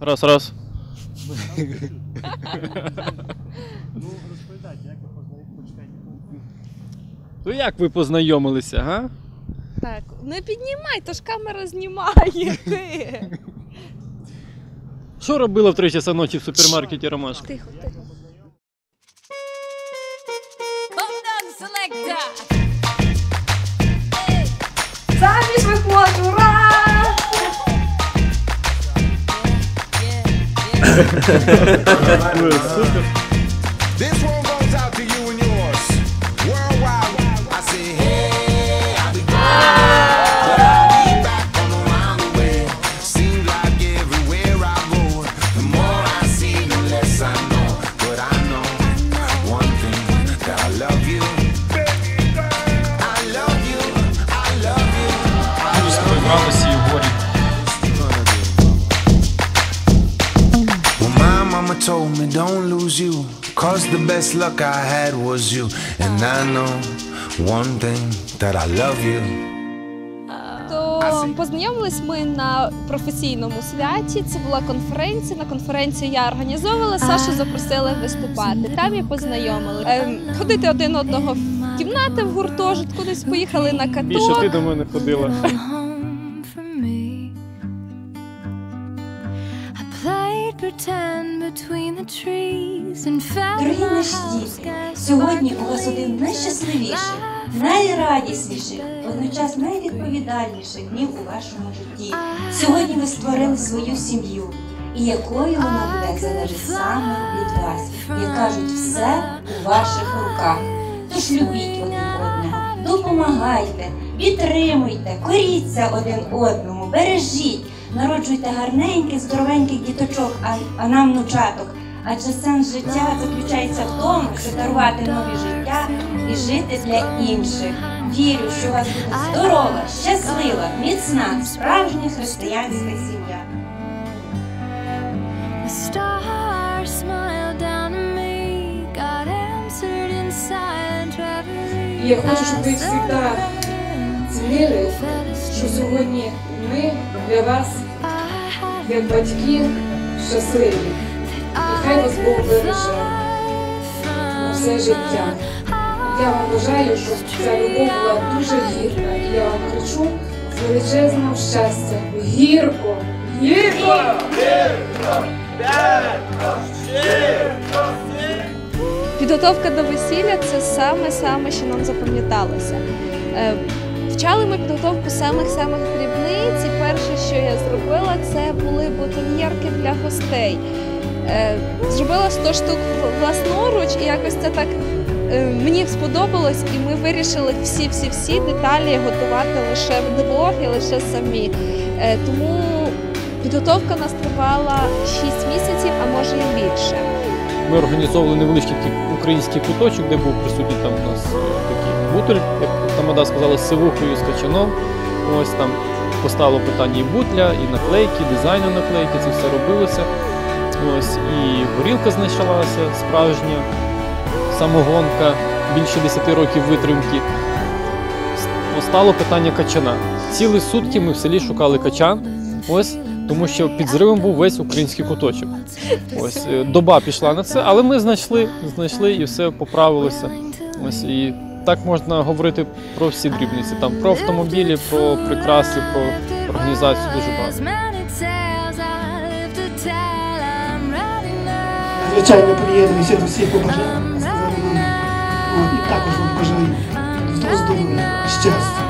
Раз, раз. Ну, розповідайте, як ви почекайте. То як ви познайомилися, га? Так, не піднімай, то ж камера знімає. Ти. Що робила в 3 часа ночі в супермаркеті Ромашка? Тихо, тихо. Заміж This best luck I had was you. And I know one thing that I love you. То познайомились ми на професійному святі. Це була конференція. На конференцію я організовувала. Сашу запросили виступати. Там і познайомили. Ем, ходити один одного в кімнати в гуртожитку, десь поїхали на Більше ти до мене ходила. Дорогі наші діти, сьогодні у вас один з найщасливіших, найрадісніших, водночас найвідповідальніших днів у вашому житті. Сьогодні ви створили свою сім'ю, і якою вона буде залежить саме від вас. Як кажуть, все у ваших руках. Тож любіть один одного, допомагайте, підтримуйте, коріться один одному, бережіть, народжуйте гарненьких, здоровеньких діточок, а, а нам внучаток. Адже сенс життя заключається в тому, щоб дарувати нові життя і жити для інших. Вірю, що у вас буде здорова, щаслива, міцна, справжня християнська сім'я. The stars smiled down at me. God answered in silent reverie. Я хочу, щоб ви завжди цінили, що сьогодні для вас, як батьки, щасливі. І хай вас Бог береже на все життя. Я вам бажаю, щоб ця любов була дуже гірка. І я вам кричу з величезного щастя. Гірко! Гірко! Гірко! Підготовка до весілля це саме-саме, що нам запам'яталося. Е, Вчали ми підготовку самих-самих дрібниць. Перше, що я зробила, це були бутоньєрки для гостей. Е, Зробила 100 штук власноруч, і якось це так е, мені сподобалось, і ми вирішили всі-всі-всі деталі готувати лише вдвох і лише самі. Е, Тому підготовка нас тривала 6 місяців, а може і більше. Ми організовували невеличкий український куточок, де був присутній там у нас такий бутель, як тамада сказала, з сивухою, з качаном. Ось там постало питання і бутля, і наклейки, дизайну наклейки, це все робилося. Ось і горілка знайшлася справжня, самогонка, більше 10 років витримки. Постало питання качана. Цілі сутки ми в селі шукали качан. Ось тому що під зривом був весь український куточок. Ось е, доба пішла на це, але ми знайшли, знайшли і все поправилося. Ось і так можна говорити про всі дрібниці. Там про автомобілі, про прикраси, про організацію дуже багато. Звичайно, приєднуюся до всіх побажань, і також вам бажаю здоров'я, щастя,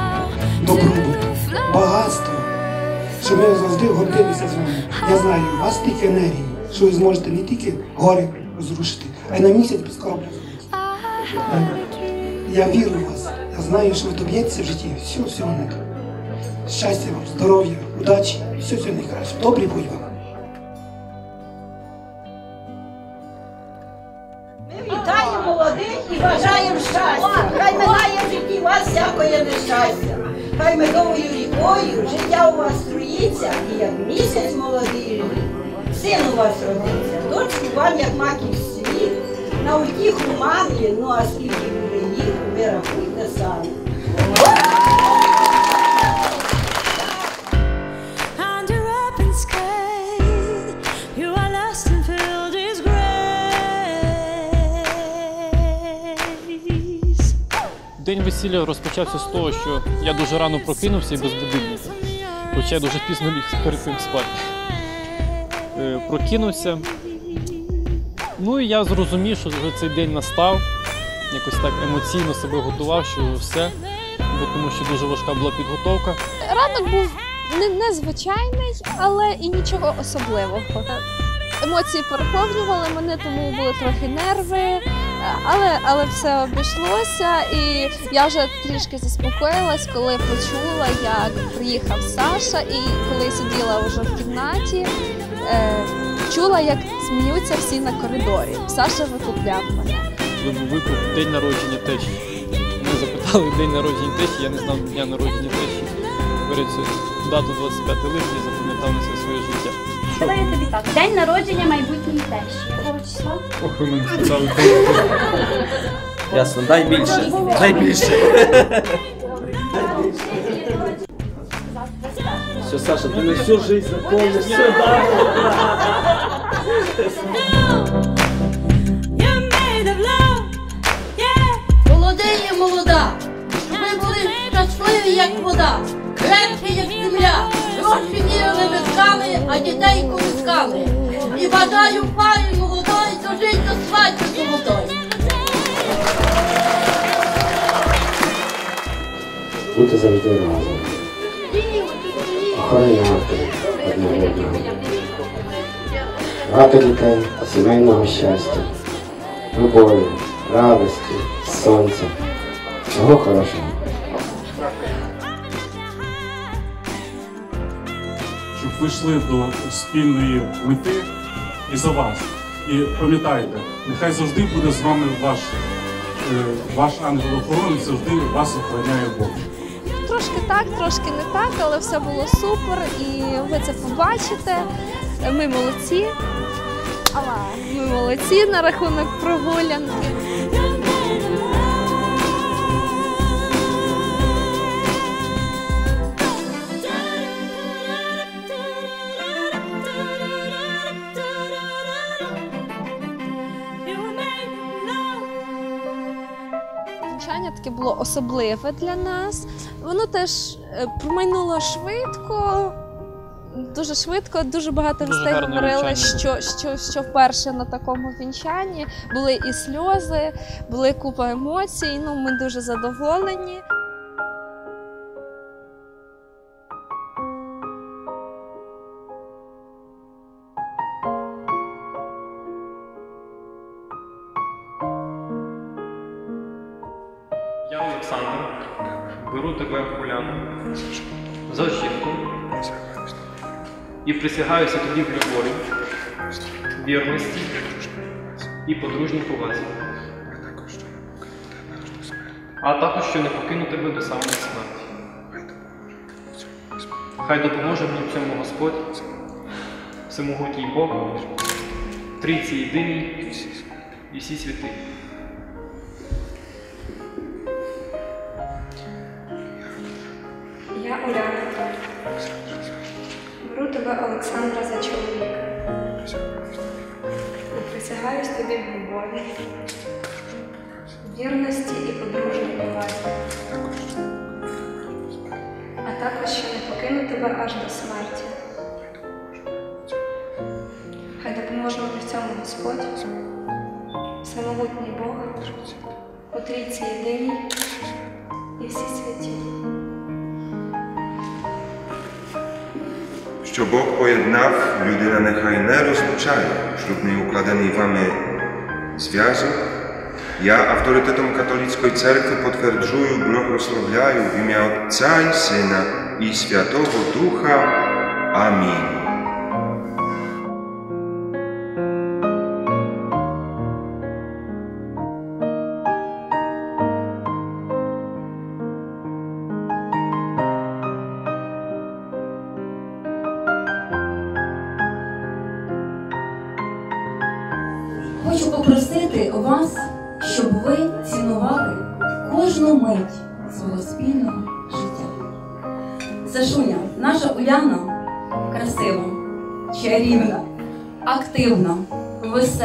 добробуту, багатства, щоб ми завжди гордилися з вами. Я знаю, у вас стільки енергії, що ви зможете не тільки гори розрушити, а й на місяць без корабля зробити. Я вірю в вас. Я знаю, що ви доб'єтеся в житті всього всього найкращого. Щастя вам, здоров'я, удачі, все всього найкраще. Добрий будь вам. Вітаємо молодих і бажаємо щастя. Хай минає в житті вас всякої нещастя. Хай медовою рікою життя у вас струїться, і як місяць молодий. Син у вас родиться, дочку вам, як маків світ, на утіху мамі, ну а скільки ви рахуйте. День весілля розпочався з того, що я дуже рано прокинувся і без будильника. Хоча я дуже пізно ліг перед тим спати. Е, прокинувся. Ну і я зрозумів, що вже цей день настав. Якось так емоційно себе готував, що все. Бо тому що дуже важка була підготовка. Ранок був не, незвичайний, але і нічого особливого. Емоції переповнювали мене, тому були трохи нерви, але, але все обійшлося. І я вже трішки заспокоїлась, коли почула, як приїхав Саша, і коли сиділа вже в кімнаті, е, чула, як сміються всі на коридорі. Саша викупляв мене. Випив день народження тещі. Мене запитали день народження тещі, я не знав дня народження тещі. Перед дату 25 липня запам'ятав на все своє життя. Давай я тобі так. День народження майбутньої тещі. Якого числа? Ох, ви мене спитали. Ясно, дай більше. Дай більше. Все, Саша, ти на всю жизнь запомниш. Все, да. Щасливі, як вода, крепкі, як земля, гроші вірили ви а дітей колискали. І бажаю парі молодої дожить до свадьби золотої. Бути завжди разом. Охороняти одне одного. Багато дітей сімейного щастя, любові, радості, сонця. Всього хорошого. Ви до спільної мети і за вас. І пам'ятайте, нехай завжди буде з вами ваш, е, ваш ангел-охоронець, завжди вас охороняє Бог. Трошки так, трошки не так, але все було супер, і ви це побачите. Ми молодці. Ми молодці на рахунок прогулянки. Було особливе для нас. Воно теж е, промайнуло швидко. Дуже швидко, дуже багато гостей говорили, що, що, що вперше на такому вінчанні були і сльози, були купа емоцій. Ну, ми дуже задоволені. І присягаюся тобі в любові, вірності і подружній повазі. А також, що не покину тебе до самої смерті. Хай допоможе мені в цьому Господь, всемогутній Бог, трійці єдиній і всі святи. Тебе, Олександра, за чоловіка. Присягаюсь тобі в любові, вірності і подружній повазі. А також, що не покину тебе аж до смерті. Хай допоможе мені в цьому Господь, всемогутній Бог, у трійці єдиній і всі святі. Що Бог поєднав, людина нехай не розлучає шлюбний укладений вами зв'язок. Я авторитетом католицької церкви потверджую, благословляю в ім'я Отця і Сина і Святого Духа. Амінь.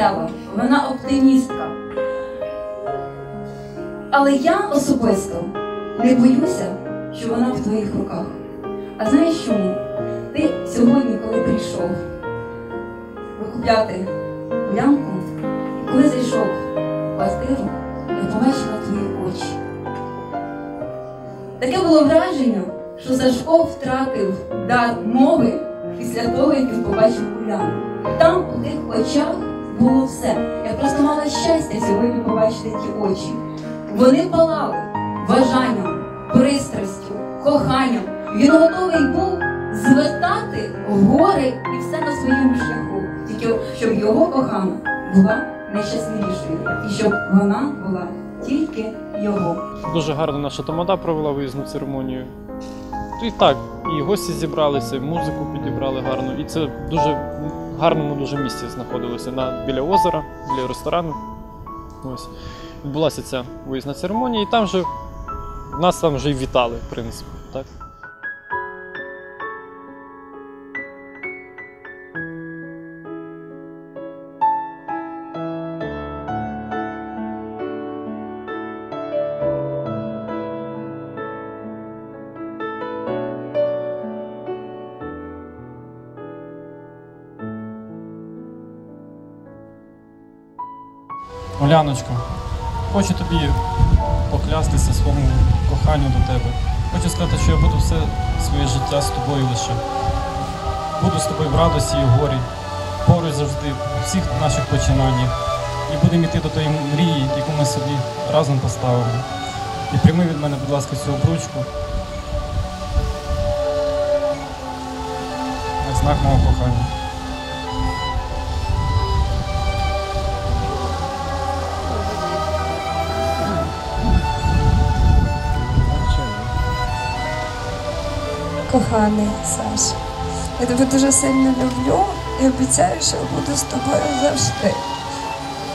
Весела, вона оптимістка. Але я особисто не боюся, що вона в твоїх руках. А знаєш чому? Ти сьогодні, коли прийшов викупляти гулянку, і коли зайшов в квартиру, я побачила твої очі. Таке було враження, що Сашко втратив дар мови після того, як він побачив Уляну. Там у тих очах було все. Я просто мала щастя сьогодні побачити ті очі. Вони палали бажанням, пристрастю, коханням. Він готовий був звертати гори і все на своєму шляху, тільки щоб його кохана була найщасливішою, і щоб вона була тільки його. Дуже гарно наша тамада провела виїзну церемонію. І так, і гості зібралися, і музику підібрали гарно. І це дуже гарному дуже місці знаходилося на, біля озера, біля ресторану. Ось. Відбулася ця виїзна церемонія, і там же нас там вже й вітали, в принципі. Так? Оляночко, хочу тобі поклястися своєму коханню до тебе. Хочу сказати, що я буду все своє життя з тобою лише. Буду з тобою в радості і горі, поруч завжди, у всіх наших починаннях. І будемо йти до тої мрії, яку ми собі разом поставили. І прийми від мене, будь ласка, цю обручку. Як знак мого кохання. Коханий Саш, я тебе дуже сильно люблю і обіцяю, що буду з тобою завжди.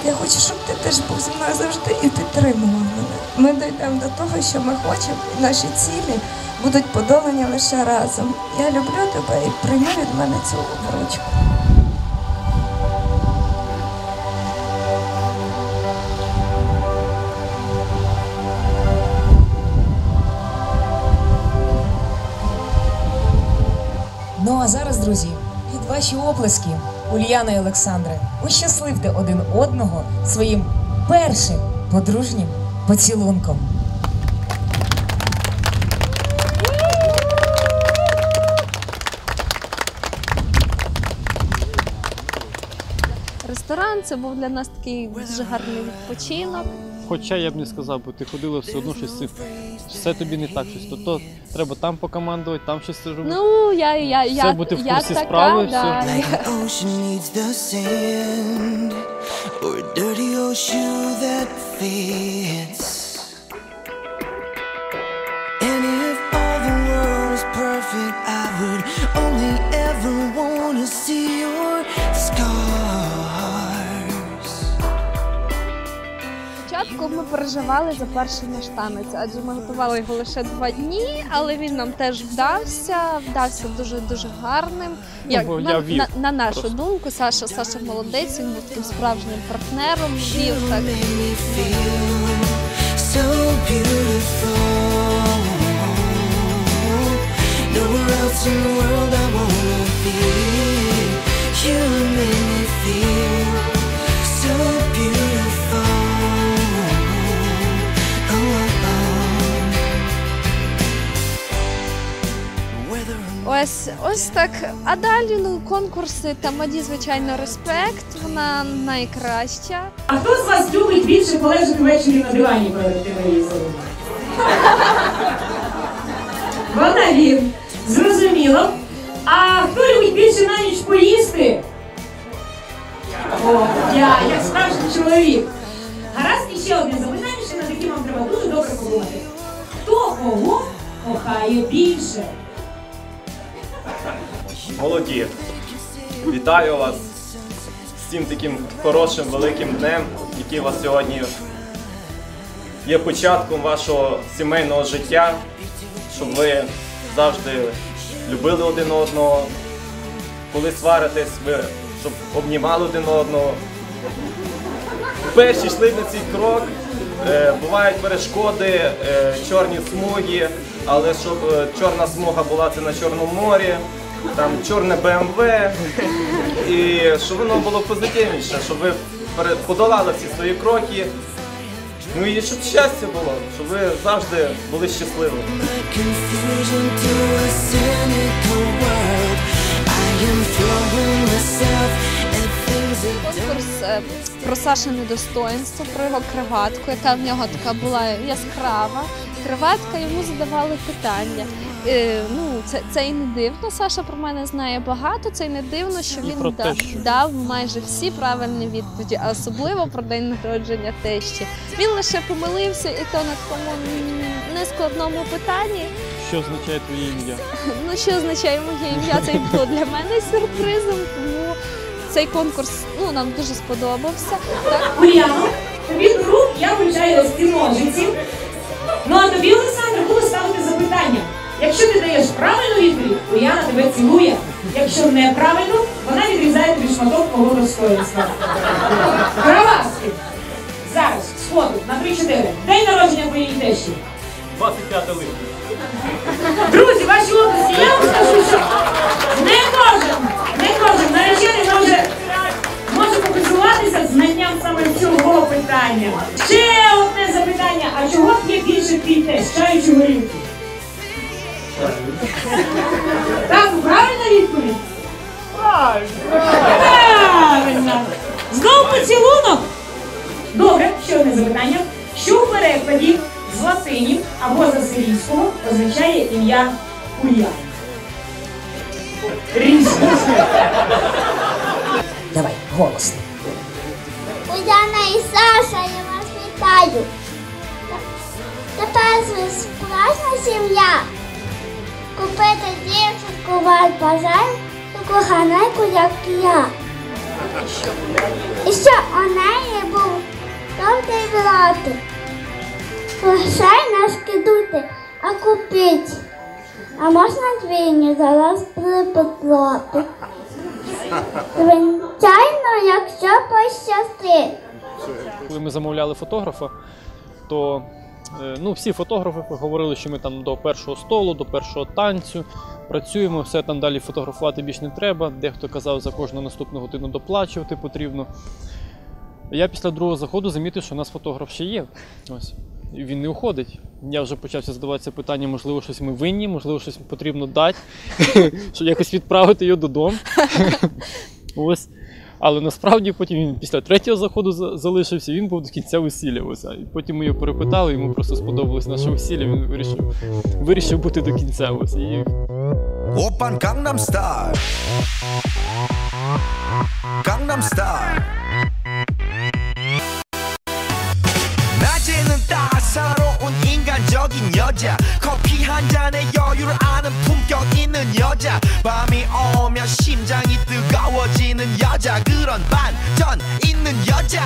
Я хочу, щоб ти теж був зі мною завжди і підтримував мене. Ми дійдемо до того, що ми хочемо, і наші цілі будуть подолані лише разом. Я люблю тебе і прийми від мене цю обручку. Ну а зараз, друзі, під ваші оплески, Ульяна і Олександре, ощасливте один одного своїм першим подружнім поцілунком. Ресторан це був для нас такий дуже гарний відпочинок. Хоча я б не сказав, бо ти ходила все одно щось це- все тобі не так щось. То, то треба там покомандувати, там щось робити. Ну, я, я, Все я, бути в я курсі така, справи, да. все. Like an ocean needs the sand, or a dirty old shoe that fits. Спочатку ми переживали за перший наш танець, адже ми готували його лише два дні, але він нам теж вдався, вдався дуже дуже гарним. Ну, на, я вів на, на нашу просто. думку, Саша Саша молодець, він був таким справжнім партнером. Вів так. So beautiful. Nowhere else in the world I wanna be. You make me Ось ось так. А далі ну конкурси тамаді, звичайно, респект. Вона найкраща. А хто з вас любить більше полежати ввечері на дивані перед телевізором? Вона він. Зрозуміло. А хто любить більше на ніч поїсти? О, я, як справжній чоловік. Гаразд, і ще одне запитання, ще над яким вам треба дуже добре подумати. Хто кого кохає більше? Молоді, вітаю вас з цим таким хорошим великим днем, який у вас сьогодні є початком вашого сімейного життя, щоб ви завжди любили один одного. Коли сваритесь, ви щоб обнімали один одного. Перші йшли на цей крок Е, бувають перешкоди, е, чорні смуги, але щоб е, чорна смуга була це на Чорному морі, там чорне БМВ, і щоб воно було позитивніше, щоб ви подолали всі свої кроки. Ну і щоб щастя було, щоб ви завжди були щасливими. Конкурс е, про Сашине достоинство, про його краватку, яка в нього така була яскрава. Краватка йому задавали питання. Е, ну, це, це і не дивно. Саша про мене знає багато. Це і не дивно, що він те, що- дав майже всі правильні відповіді, а особливо про день народження тещі. Він лише помилився, і то на такому нескладному питанні. Що означає твоє ім'я? Ну, що означає моє ім'я? Це й було для мене сюрпризом, тому цей конкурс ну, нам дуже сподобався. Так? Уляно, тобі рук я вручаю ось ці ножиці. Ну а тобі, Олександр, буду ставити запитання. Якщо ти даєш правильну відповідь, Уляна тебе цілує. Якщо неправильно, вона відрізає тобі шматок твого достоинства. Краваски. Зараз, сходу, на 3-4. День народження твоєї тещі. 25 липня. Друзі, ваші області, я вам скажу, що не кожен, не кожен наречений може знанням саме цього питання. Ще одне запитання, а чого п'є більше твій тесть, чаю чи горілки? Так, правильна відповідь? Правильно. Знову поцілунок? Добре, ще одне запитання. Що в перекладі з латині або з асирійського означає ім'я Ульяна? Різко. Давай, голосно. Уляна і Саша, я вас вітаю. Тепер ви справжня сім'я. Купити дівчинку вас бажаю, таку ганайку, як я. І що у неї був довгий вроти. Грошей не шкідуйте, а купіть. А можна двійні зараз припетлоти. Звичайно, якщо пощастить. Коли ми замовляли фотографа, то е, ну, всі фотографи говорили, що ми там до першого столу, до першого танцю працюємо, все там далі фотографувати більш не треба. Дехто казав, за кожну наступну годину доплачувати потрібно. Я після другого заходу замітив, що у нас фотограф ще є. Ось він не уходить. Я вже почався задаватися питання, можливо, щось ми винні, можливо, щось потрібно дати, щоб якось відправити його додому. Ось. Але насправді потім він після третього заходу залишився, він був до кінця весіллявся. І потім ми його перепитали, йому просто сподобалось наше весілля, він вирішив вирішив бути до кінця. Ось. І... Опан Gangnam Style. Gangnam Style. 따사로운 인간적인 여자 커피 한 잔에 여유를 아는 품격 있는 여자 밤이 오면 심장이 뜨거워지는 여자 그런 반전 있는 여자.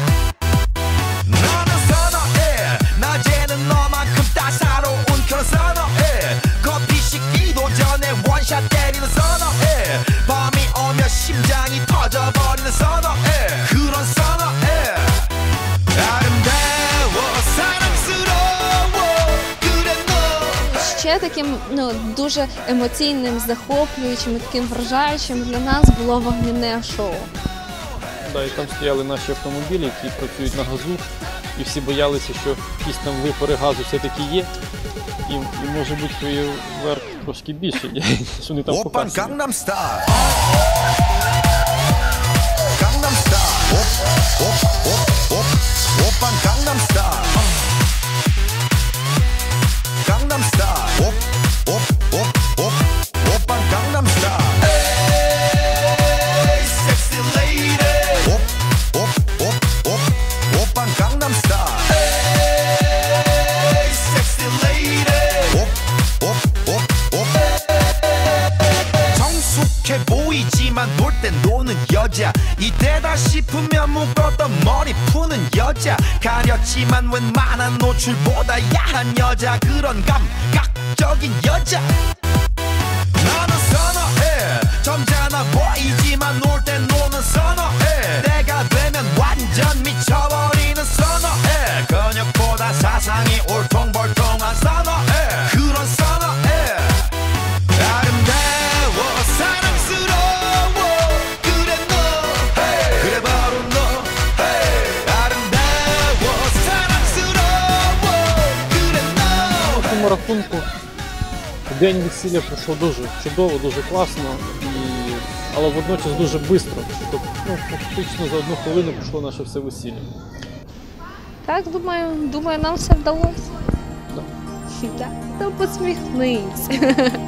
너는 선어해. 낮에는 너만큼 따사로운 그런 선어해. 커피 식기도 전에 원샷 때리는 선어해. 밤이 오면 심장이 터져버리는 선어 все таким ну дуже емоційним, захоплюючим, і таким вражаючим для нас було вогняне шоу. Да, і там стояли наші автомобілі, які працюють на газу, і всі боялися, що якісь там випори газу все-таки є. І, і може бути верх трошки більше, що не там Опа, показують. Gangnam Style. Gangnam Style. Оп, оп, оп, Опа, Gangnam Style. 가렸지만 웬만한 노출보다 야한 여자 그런 감각적인 여자 рахунку, день весілля пройшов дуже чудово, дуже класно, і... але водночас дуже швидко. Тобто, ну, фактично за одну хвилину пройшло наше все весілля. Так, думаю, думаю, нам все вдалося. Да. Так, то посміхнись.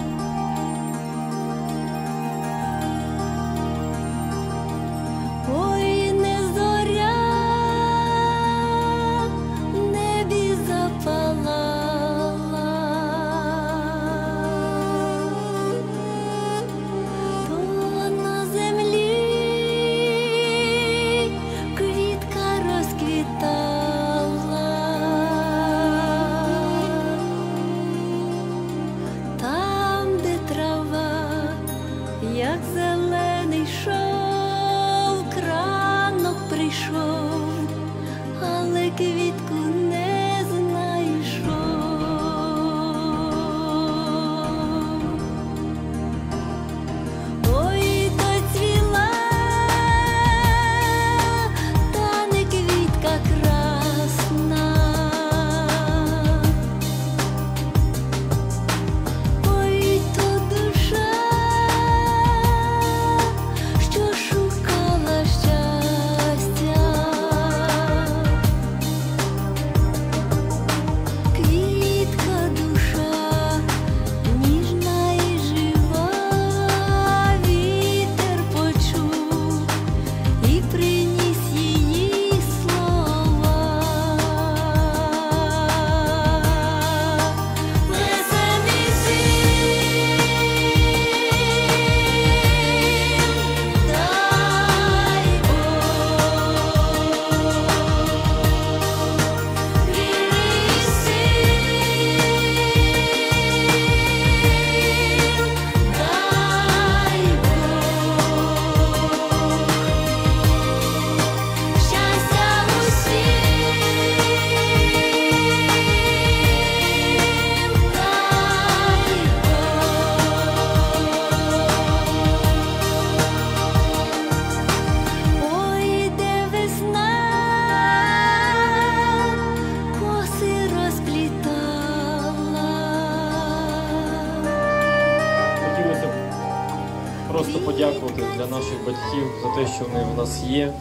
що вони в нас є,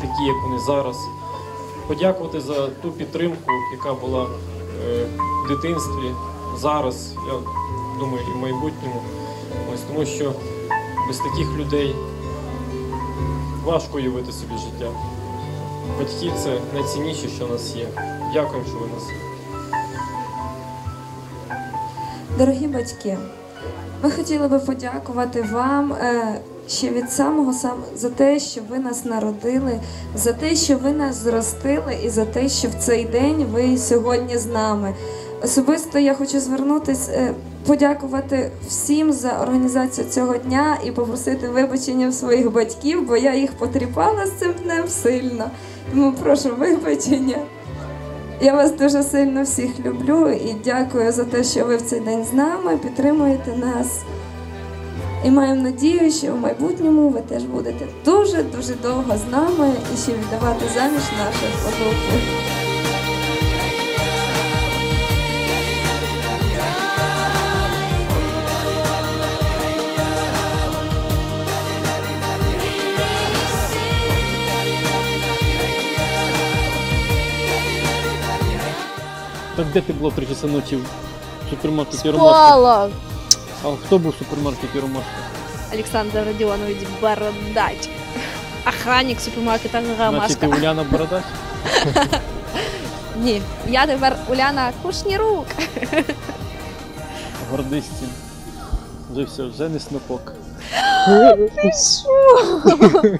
такі, як вони зараз. Подякувати за ту підтримку, яка була е, в дитинстві, зараз, я думаю, і в майбутньому. Ось тому що без таких людей важко уявити собі життя. Батьки це найцінніше, що в нас є. Дякуємо, що ви нас. Дорогі батьки, ми хотіли би подякувати вам е, ще від самого сам за те, що ви нас народили, за те, що ви нас зростили, і за те, що в цей день ви сьогодні з нами. Особисто я хочу звернутися, е, подякувати всім за організацію цього дня і попросити вибачення в своїх батьків, бо я їх потріпала з цим днем сильно. Тому прошу вибачення. Я вас дуже сильно всіх люблю і дякую за те, що ви в цей день з нами, підтримуєте нас. І маємо надію, що в майбутньому ви теж будете дуже-дуже довго з нами і ще віддавати заміж наших онуків. Так де ти була три часа ночі в супермаркеті Ромашка? Спала. А хто був в супермаркеті Ромашка? Олександр Родіонович Бородач. Охранник супермаркета Значить, ти Уляна Бородач? Ні, я тепер Уляна Кушнірук. Гордись цим. Вже все, вже не снопок. Ти що?